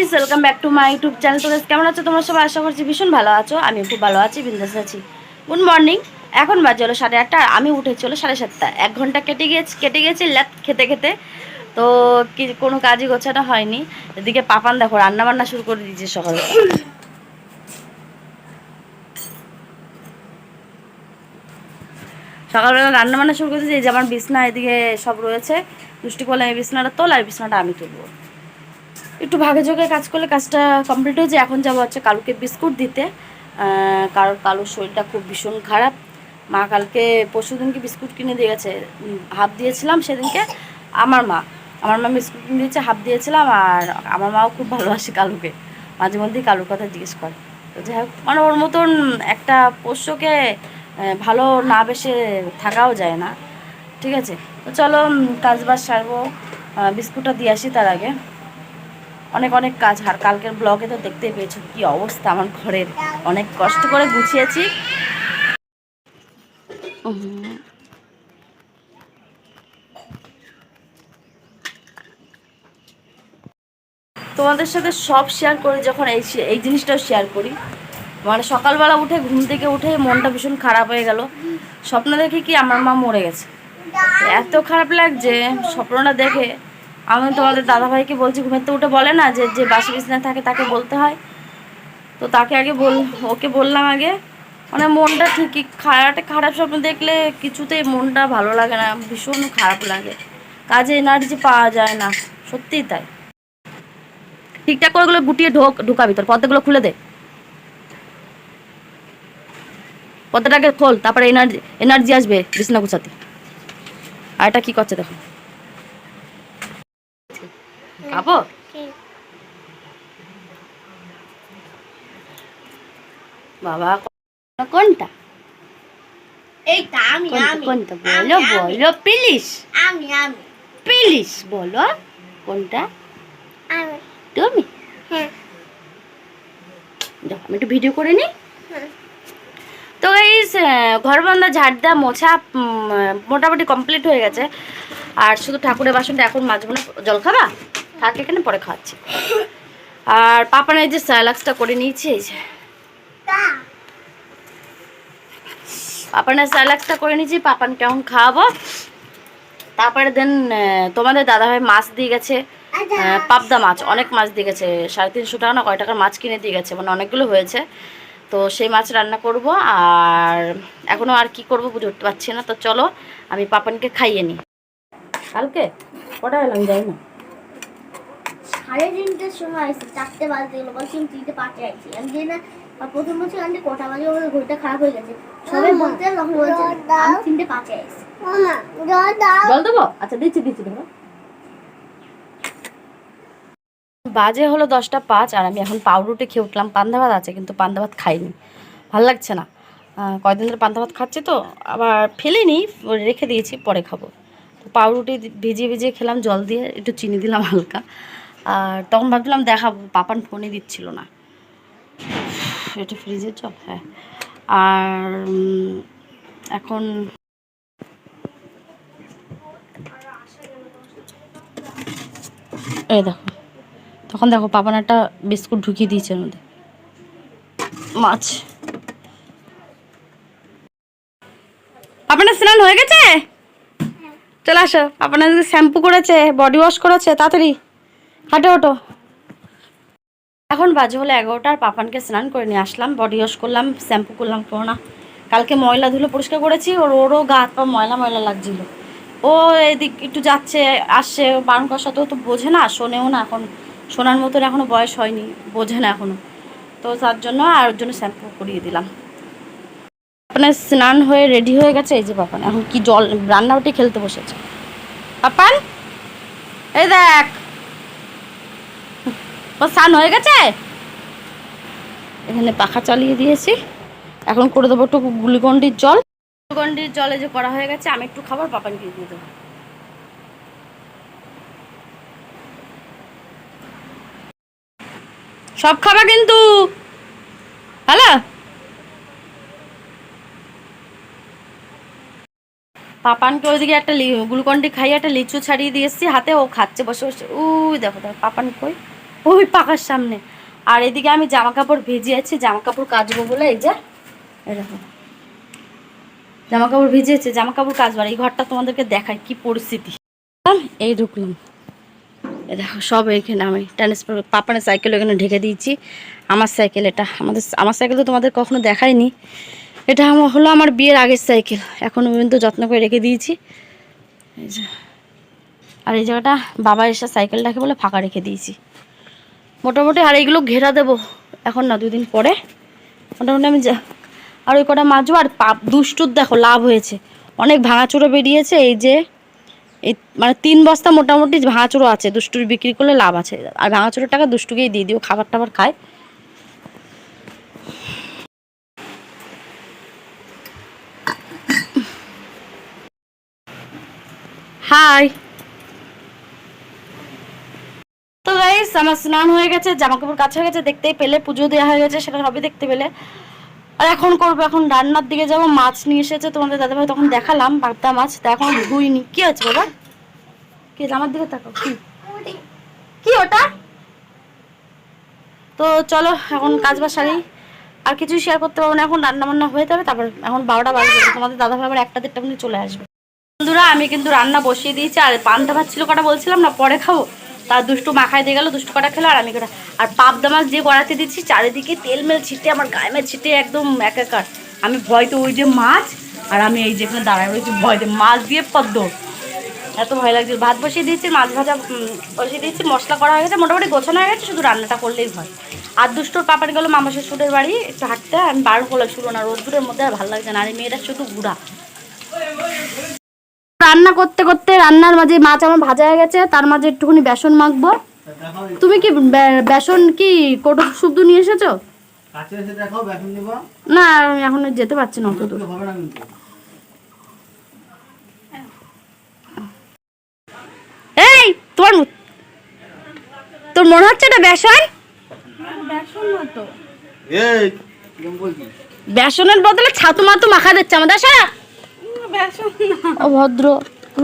Guys welcome back to my YouTube channel তো কেমন আছো? তোমরা সবাই আশা করছি ভীষণ ভালো আছো। আমি খুব ভালো আছি, বিন্দাস আছি। গুড মর্নিং এখন বাজে হলো সাড়ে আটটা আর আমি উঠেছি হলো সাড়ে সাতটা। এক ঘণ্টা কেটে গিয়েছে কেটে গেছে, ল্যাপ খেতে খেতে। তো কি, কোনো কাজই গোছানো হয়নি। এদিকে পাপান দেখো রান্না বান্না শুরু করে দিয়েছে সকালে। সকালবেলা রান্না বান্না শুরু করে দিয়েছে, এই যে আমার বিছনা এদিকে সব রয়েছে। দুষ্টি করলে আমি বিছনাটা তোল আর বিছনাটা আমি তুলবো। একটু ভাগে যোগে কাজ করলে কাজটা কমপ্লিট হয়েছে এখন যাব হচ্ছে কালুকে বিস্কুট দিতে। কারণ কালুর শরীরটা খুব ভীষণ খারাপ। মা কালকে পরশু দিনকে বিস্কুট কিনে দিয়ে গেছে। হাফ দিয়েছিলাম সেদিনকে। আমার মা আমার মা বিস্কুট কিনে দিয়েছে হাফ দিয়েছিলাম আর আমার মাও খুব ভালোবাসে কালুকে। মাঝে মধ্যেই কালুর কথা জিজ্ঞেস করে। তো যাই হোক মানে ওর মতন একটা পোষ্যকে ভালো না বেশে থাকাও যায় না। ঠিক আছে? তো চলো উম, কাজ বাজ সারবো। বিস্কুটটা দিয়ে আসি তার আগে। অনেক অনেক কাজ। আর কালকের ব্লগে তো দেখতেই পেয়েছ কি অবস্থা আমার ঘরের। অনেক কষ্ট করে গুছিয়েছি। তোমাদের সাথে সব শেয়ার করি, যখন এই এই জিনিসটাও শেয়ার করি। মানে সকালবেলা উঠে, ঘুম থেকে উঠে মনটা ভীষণ খারাপ হয়ে গেল। স্বপ্ন দেখে কি আমার মা মরে গেছে। এত খারাপ লাগছে, স্বপ্নটা দেখে আমি তোমাদের দাদাভাইকে বলছি, ঘুমের তো উঠে বলে না যে যে বাসি বিছনায় থাকে তাকে বলতে হয়। তো তাকে আগে বল, ওকে বললাম আগে। মানে মনটা ঠিকই খারাপ খারাপ স্বপ্ন দেখলে কিছুতেই মনটা ভালো লাগে না, ভীষণ খারাপ লাগে। কাজে এনার্জি পাওয়া যায় না, সত্যিই তাই। ঠিকঠাক করে ওগুলো গুটিয়ে ঢোক, ঢুকাবি তোর, পর্দাগুলো খুলে দে। পর্দাটাকে খোল, তারপরে এনার্জি এনার্জি আসবে বিছনা গুছাতে। আর এটা কি করছে দেখো। খাব? বাবা কোনটা এইটা আমি আমি। কোনটা? বলো বলো প্লিজ আমি আমি। প্লিজ বলো কোনটা? আমি। তুমি? হ্যাঁ দেখো আমি একটু ভিডিও করে নিই। তো এই ঘর বান্ধা ঝাড় দেওয়া মোছা মোটামুটি কমপ্লিট হয়ে গেছে। আর শুধু ঠাকুরের বাসনটা এখন মাঝে জল খাবা? থাক এখানে পরে খাওয়াচ্ছি। আর পাপানে এই যে স্যালাক্সটা করে নিয়েছি এই যে। পাপানের স্যালাক্সটা করে নিয়েছি পাপান কেমন খাওয়াবো? তারপরে দেন তোমাদের দাদাভাই মাছ দিয়ে গেছে আহ, পাবদা মাছ অনেক মাছ দিয়ে গেছে সাড়ে তিনশো টাকা না কয় টাকার মাছ কিনে দিয়ে গেছে মানে অনেকগুলো হয়েছে। তো সেই মাছ রান্না করব আর এখনও আর কি করব বুঝে উঠতে পারছি না তো চলো আমি পাপানকে খাইয়ে নিই। কালকে? কটা এলাম যাই না। সাড়ে তিনটের সময় আসছে চারটে বাজতে গেলো বলছি আমি তিনটে পাঁচে আইছি আমি জানি না আর প্রথম বলছি আন্টি কটা বাজে? আমাদের ঘড়িটা খারাপ হয়ে গেছে। সবাই বলতে তখন বলছে আমি তিনটে পাঁচে জল দেবো? আচ্ছা দিচ্ছি দিচ্ছি দেবো। বাজে হলো দশটা পাঁচ আর আমি এখন পাউরুটি খেয়ে উঠলাম। পান্তা ভাত আছে কিন্তু পান্তা ভাত খাইনি। ভালো লাগছে না। আহ, কয়দিন ধরে পান্তা ভাত খাচ্ছি তো আবার ফেলিনি রেখে দিয়েছি পরে খাব। পাউরুটি ভিজিয়ে ভিজিয়ে খেলাম জল দিয়ে একটু চিনি দিলাম হালকা। আর তখন ভাবছিলাম দেখাবো পাপান ফোনে দিচ্ছিল না। এটা ফ্রিজের জল হ্যাঁ। আর এখন এই দেখো তখন দেখো পাপান একটা বিস্কুট ঢুকিয়ে দিয়েছে মধ্যে। মাছ। আপনার স্নান হয়ে গেছে? চলে আসো আপনার শ্যাম্পু করেছে বডি ওয়াশ করেছে তাড়াতাড়ি। হাঁটো হাঁটো। এখন বাজে হলো এগারোটা আর পাপানকে স্নান করে নিয়ে আসলাম বডি ওয়াশ করলাম শ্যাম্পু করলাম করো না কালকে ময়লা ধুলো পরিষ্কার করেছি, ওর, ওরও গা হাত পা ময়লা ময়লা লাগছিল। ও এদিক একটু যাচ্ছে, আসছে, বারণ করার সাথেও তো বোঝে না, শোনেও না এখন। শোনার মতন এখনও বয়স হয়নি, বোঝে না এখনও তো তার জন্য আর ওর জন্য শ্যাম্পু করিয়ে দিলাম। আপনার স্নান হয়ে রেডি হয়ে গেছে, এই যে পাপান, এখন কি জল রান্নাবাটি খেলতে বসেছে। পাপান? এই দেখ ও স্নান হয়ে গেছে? এখানে পাখা চালিয়ে দিয়েছি। এখন করে দেবো একটু গ্লুকন্ডির জল। গ্লুকন্ডির জলে যে করা হয়ে গেছে, আমি একটু খাবার পাপানকে দিয়ে দেবো। সব খাবা কিন্তু? হ্যালো? পাপানকে ওইদিকে একটা গ্লুকন্ডি খাইয়ে একটা লিচু ছাড়িয়ে দিয়ে এসেছি, হাতে ও খাচ্ছে, বসে বসে। উই, দেখো দেখো, পাপান কই? ওই পাকার সামনে। আর এদিকে আমি জামা কাপড় ভিজিয়েছি জামা কাপড় কাচবো বলে এই যে দেখো। জামা কাপড় ভিজিয়েছে জামা কাপড় কাচবার এই ঘরটা তোমাদেরকে দেখায় কি পরিস্থিতি। এই ঢুকলাম। দেখো, সব এখানে আমি ট্রান্সফার পাপানের সাইকেল এখানে ঢেকে দিয়েছি। আমার সাইকেল এটা। আমাদের আমার সাইকেল তো তোমাদের কখনো দেখাইনি এটা আমার হলো আমার বিয়ের আগের সাইকেল এখন পর্যন্ত যত্ন করে রেখে দিয়েছি। আর এই জায়গাটা বাবা এসে সাইকেলটাকে বলে ফাঁকা রেখে দিয়েছি। মোটামুটি, আর এইগুলো ঘেরা দেবো। এখন না, দুদিন পরে। মোটামুটি আমি যা আর ওই কটা মাজবো, আর পাপ দুষ্টুর দেখো, লাভ হয়েছে। অনেক ভাঙাচুরো বেরিয়েছে, এই যে, এই মানে তিন বস্তা মোটামুটি ভাঙাচুরো আছে, দুষ্টুর বিক্রি করলে লাভ আছে। আর ভাঙাচুরোর টাকা দুষ্টুকেই দিয়ে দিও, খাবার টাবার খায়। হাই তো গাইস আমার স্নান হয়ে গেছে জামা কাপড় কাছে হয়ে গেছে, দেখতেই পেলে, পুজো দেওয়া হয়ে গেছে, সেটা সবই দেখতে পেলে। আর এখন করব, এখন রান্নার দিকে যাব, মাছ নিয়ে এসেছে, তোমাদের দাদাভাই তখন দেখালাম বাগদা মাছ, তা এখন ধুইনি। কি আছে বাবা? কি? আমার দিকে তাকাও, কি? কি ওটা? তো চলো, এখন কাজ বাজ সারি। আর কিছু শেয়ার করতে পারব না, এখন রান্না বান্না হয়ে যাবে, তারপর এখন বারোটা বাজবে তোমাদের দাদাভাই আবার একটা দেড়টা মিনিট চলে আসবে। বন্ধুরা, আমি কিন্তু রান্না বসিয়ে দিয়েছি, আর পান্তা ভাত ছিল কটা বলছিলাম না, পরে খাব। তার দুষ্টু মাখায় দিয়ে গেল, দুষ্টু কটা খেলো আর আমি কটা। আর পাবদা মাছ যে গড়াতে দিচ্ছি, চারিদিকে তেল মেল ছিটে, আমার গায়ে মেল ছিটে একদম একাকার। আমি ভয় তো ওই যে মাছ, আর আমি এই যেখানে দাঁড়ায় রয়েছি, ভয় ভয়তে মাছ দিয়ে পদ্ম। এত ভয় লাগছে। ভাত বসিয়ে দিয়েছি, মাছ ভাজা বসিয়ে দিয়েছি, মশলা করা হয়ে গেছে, মোটামুটি গোছানো হয়ে গেছে, শুধু রান্নাটা করলেই হয়। আর দুষ্টুর পাপার গেলো মামা শ্বশুরের বাড়ি, একটু হাঁটতে, আমি বারণ করলাম শুরু না, রোদ্দুরের মধ্যে আর ভালো লাগছে না। আর মেয়েটা শুধু গুড়া রান্না করতে করতে রান্নার মাঝে মাছ আমার ভাজা হয়ে গেছে তার মাঝে একটুখানি বেসন মাখবো। তুমি কি বেসন কি কোটো শুদ্ধ নিয়ে এসেছ? কাছে এসে দেখাও বেসন নিবা। না আমি এখন যেতে পারছি না অত দূর হবে না কিন্তু। এই তোমার তোর মনে হচ্ছে এটা বেসন? বেসনের বদলে ছাতু মাতু মাখা দিচ্ছে আমাদের সারা। ও ভদ্র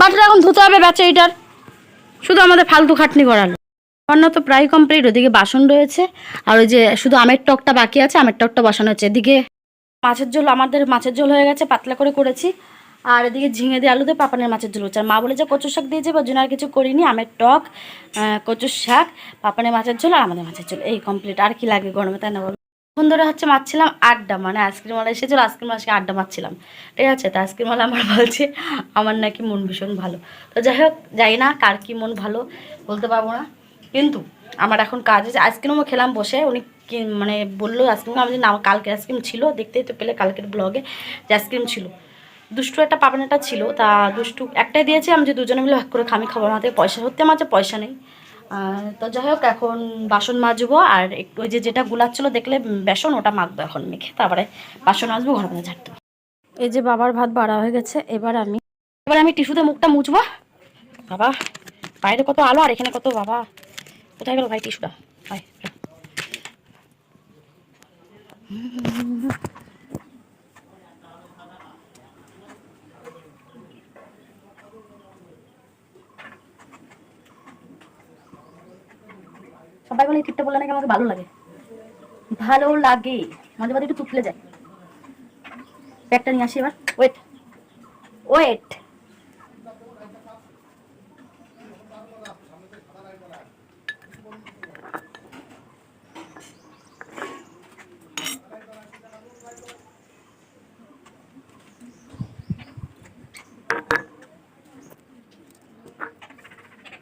বাটাটা এখন ধুতে হবে বেচা এটার শুধু আমাদের ফালতু খাটনি করালো। রান্না তো প্রায় কমপ্লিট ওদিকে বাসন রয়েছে। আর ওই যে শুধু আমের টকটা বাকি আছে, আমের টকটা বসানো হচ্ছে। এদিকে মাছের ঝোল, আমাদের মাছের ঝোল হয়ে গেছে, পাতলা করে করেছি। আর এদিকে ঝিঙে দিয়ে আলু দিয়ে পাপানের মাছের ঝোল হচ্ছে। আর মা বলে যে কচু শাক দিয়েছে বা জন্য আর কিছু করিনি, আমের টক কচুর শাক, পাপানের মাছের ঝোল আর আমাদের মাছের ঝোল। এই কমপ্লিট আর কি লাগে গরমে, তাই না বলো? এখন ধরে হচ্ছে মারছিলাম আড্ডা মানে আইসক্রিমওয়ালা এসেছিল, আইসক্রিম আজকে আড্ডা মারছিলাম। ঠিক আছে? তো আইসক্রিমওয়ালা আমার বলছে, আমার নাকি মন ভীষণ ভালো। তো যাই হোক, যাই না, কার কি মন ভালো বলতে পারব না। কিন্তু আমার এখন কাজ আছে আইসক্রিমও খেলাম বসে। উনি কি মানে বলল, আইসক্রিম আমি না কালকে আইসক্রিম ছিল, দেখতেই তো পেলে কালকের ব্লগে যে আইসক্রিম ছিল। দুষ্টু একটা পাপানাটা ছিল, তা দুষ্টু একটাই দিয়েছে, আমি যে দুজনে মিলে ভাগ করে খামি খাবার আমার পয়সা, সত্যি আমার কাছে পয়সা নেই। তো যাই হোক এখন বাসন মাজবো আর একটু ওই যে যেটা গুলাচ্ছিলো দেখলে বেসন ওটা মাখবো এখন মেখে। তারপরে বাসন মাজবো ঘর মধ্যে ঝাড়তে এই যে বাবার ভাত বাড়া হয়ে গেছে এবার আমি এবার আমি টিস্যুতে মুখটা মুছবো। বাবা বাইরে কত আলো আর এখানে কত বাবা। কোথায় গেল ভাই টিস্যুটা? ভাই সবাই বলে এই টিপটা বললে নাকি আমাকে ভালো লাগে। ভালো লাগে। মাঝে মাঝে একটু তুতলে যায়। ব্যাগটা নিয়ে আসি এবার। ওয়েট ওয়েট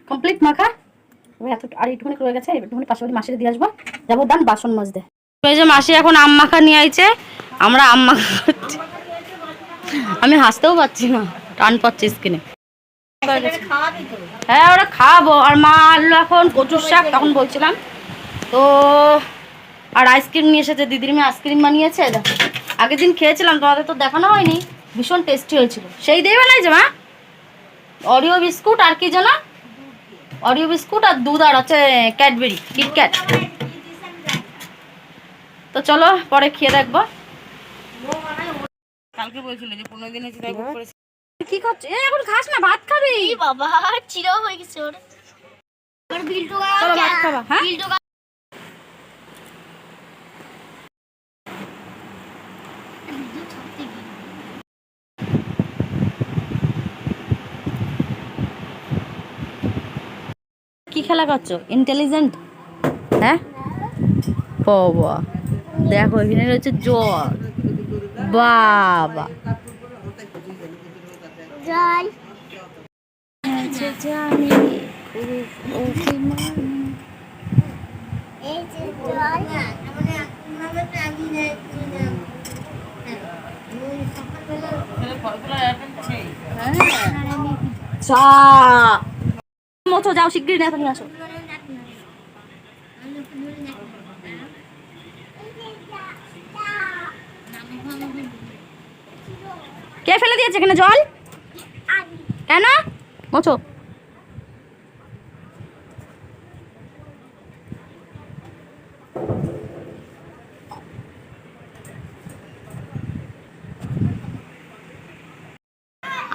কমপ্লিট মাখা। এত আর একটুখানি রয়ে গেছে, একটুখানি পাশাপাশি মাসিরে দিয়ে আসব। যাব দান বাসন মাজতে। যে মাসি এখন আম মাখা নিয়ে আইছে, আমরা আম মাখা। আমি হাসতেও পারছি না, টান পাচ্ছি স্কিনে। হ্যাঁ ওরা খাওয়াবো আর মা আনলো এখন কচুর শাক, তখন বলছিলাম। তো, আর আইসক্রিম নিয়ে এসেছে, দিদির মেয়ে আইসক্রিম বানিয়েছে আগের দিন খেয়েছিলাম, তোমাদের তো দেখানো হয়নি। ভীষণ টেস্টি হয়েছিল। সেই দিয়ে বানাইছে মা? অরিও বিস্কুট আর কি জানা অরিও বিস্কুট আর দুধ আর হচ্ছে ক্যাডবেরি কিটক্যাট তো চলো পরে খেয়ে দেখব। কালকে বলছিল যে পনেরো দিনে করেছি। কি করছে? এ, এখন খাস না ভাত খাবি? বাবা চিরাও হয়ে গেছে ওর। চলো ভাত খাবা। হ্যাঁ? খেলা করছ? ইন্টেলিজেন্ট হ্যাঁ? বাবা। দেখো এখানে রয়েছে জল। বাবা। জল। আছে জানি খুব অভিমান। এই যে জল। চা। মতো যাও শিগগিরি না তুমি আসো। কে ফেলে দিয়েছে এখানে জল? কেন? মোছো।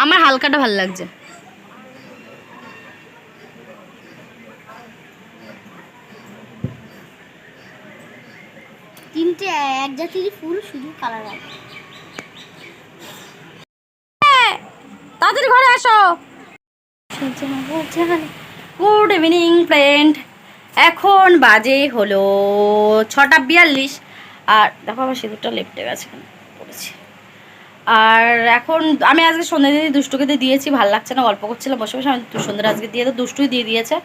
আমার হালকাটা ভালো লাগছে তিনটে এক জাতির ফুল শুধু কালার আছে তাড়াতাড়ি ঘরে আসো। গুড ইভিনিং ফ্রেন্ড এখন বাজে হলো ছটা বিয়াল্লিশ। আর দেখো আমার সিঁদুরটা লেপটে গেছে পড়েছি। আর এখন আমি আজকে সন্ধ্যা দিদি দুষ্টুকে দিয়ে দিয়েছি ভালো লাগছে না গল্প করছিলাম বসে বসে আমি সন্ধ্যা আজকে দিয়ে তো দুষ্টুই দিয়ে দিয়েছে।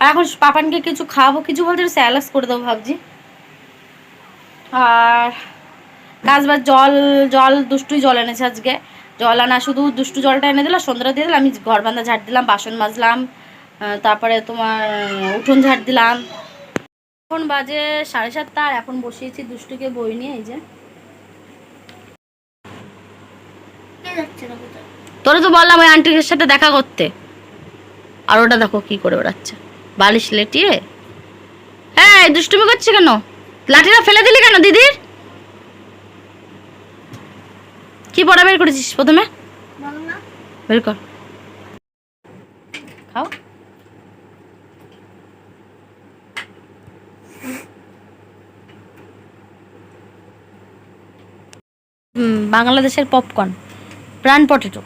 আর এখন পাপানকে কিছু খাব কিছু বলতে স্যালাস করে দেবো ভাবছি। আর বা জল জল, দুষ্টুই জল এনেছে আজকে। জল আনা শুধু দুষ্টু জলটা এনে দিল, সন্ধ্যা দিয়ে দিলাম, আমি ঘর বান্ধা ঝাড় দিলাম, বাসন মাজলাম তারপরে তোমার উঠোন ঝাড় দিলাম। এখন বাজে সাড়ে সাতটা, আর এখন বসিয়েছি দুষ্টুকে বই নিয়ে, এই যে। তোরা তো বললাম ওই আন্টির সাথে দেখা করতে। আর ওটা দেখো কি করে বেড়াচ্ছে। বালিশ লেটিয়ে। হ্যাঁ দুষ্টুমি করছে কেন? লাঠিটা ফেলে দিলি কেন দিদির কি পড়া বের করেছিস প্রথমে? বের কর। খাও। বাংলাদেশের পপকর্ন। প্রাণ পটেটো।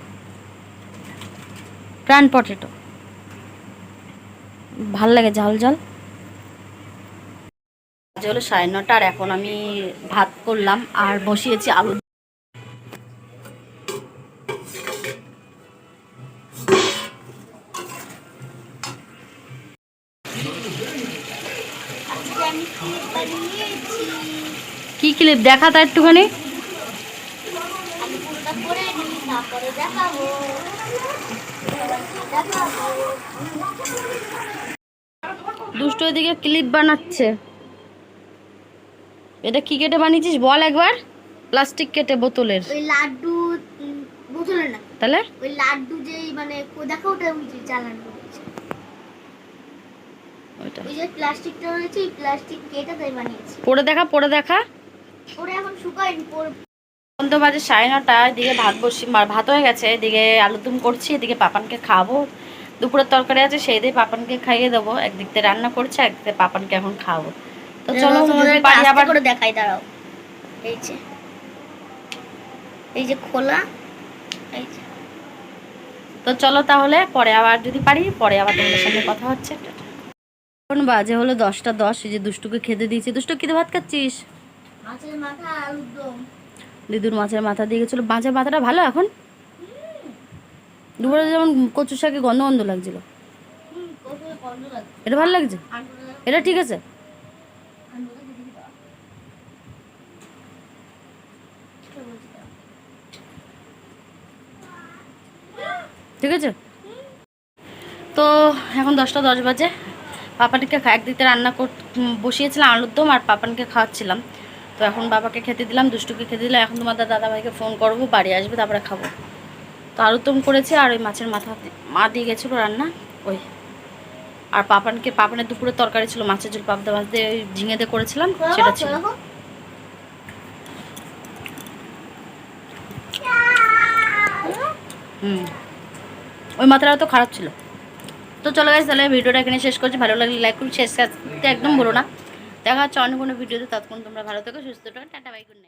প্রাণ পটেটো। ভালো লাগে ঝাল ঝাল। আজ হলো সাড়ে নটা, আর এখন আমি ভাত করলাম আর বসিয়েছি আলু। কি ক্লিপ দেখা তা একটুখানি। দুষ্ট ওইদিকে ক্লিপ বানাচ্ছে? এটা কি কেটে বানিয়েছিস বল একবার? প্লাস্টিক কেটে বোতলের। ওই লাড্ডু না। তাহলে? ওই লাড্ডু যেই মানে দেখো ওটা ওই যে জ্বালানো ওইটা। ওই যে প্লাস্টিকটা রয়েছে এই প্লাস্টিক কেটে তাই বানিয়েছি। পড়ে দেখা পড়ে দেখা। ওরা এখন শুকায়নি এখন তো বাজে সাড়ে নটা এদিকে ভাত বসি ভাত হয়ে গেছে এদিকে আলুদম করছি এদিকে পাপানকে খাব। দুপুরের তরকারি আছে সেই দিয়ে পাপানকে খাইয়ে দেবো। একদিক থেকে রান্না করছে একদিকে পাপানকে এখন খাব তো চলো পারি আবার করে দেখাই দাঁড়াও। এই যে। এই যে খোলা এই যে। তো চলো তাহলে পরে আবার যদি পারি পরে আবার তোমাদের সঙ্গে কথা হচ্ছে। এখন বাজে হলো দশটা দশ এই যে দুষ্টুকে খেতে দিয়েছি। দুষ্টু কিতে ভাত খাচ্ছিস? মাছের মাথা আলুর দম দিদুর মাছের মাথা দিয়ে গেছিল। মাছের মাথাটা ভালো এখন? দুপুরে যেমন কচু শাকে গন্ধ গন্ধ লাগছিল। এটা ভালো লাগছে? এটা ঠিক আছে আলুটা দিয়ে দাও কি বলছি দাও। ঠিক আছে? তো এখন দশটা দশ বাজে। পাপানকে খা- একদিকে রান্না কর বসিয়েছিলাম আলুর দম আর পাপানকে খাওয়াচ্ছিলাম। তো এখন বাবাকে খেতে দিলাম, দুষ্টুকে খেতে দিলাম। এখন তোমাদের দাদাভাইকে ফোন করব, বাড়ি আসবে, তারপরে খাব। তো আলুর দম করেছি আর ওই মাছের মাথা মা দিয়ে গেছিল রান্না, ওই। আর পাপানকে পাপানের দুপুরে তরকারি ছিল, মাছের ঝোল, পাবদা মাছ দিয়ে ওই ঝিঙে দিয়ে করেছিলাম, সেটা ছিল। হুম। ওই মাথাটা তো খারাপ ছিল। তো চলো গেছে তাহলে ভিডিওটা এখানে শেষ করছি। ভালো লাগলে লাইক করুন শেষ করতে একদম বলো না। দেখা হচ্ছে অন্য কোনো ভিডিওতে ততক্ষণ তোমরা ভালো থেকো, সুস্থ থাকো, টাটা বাই গুড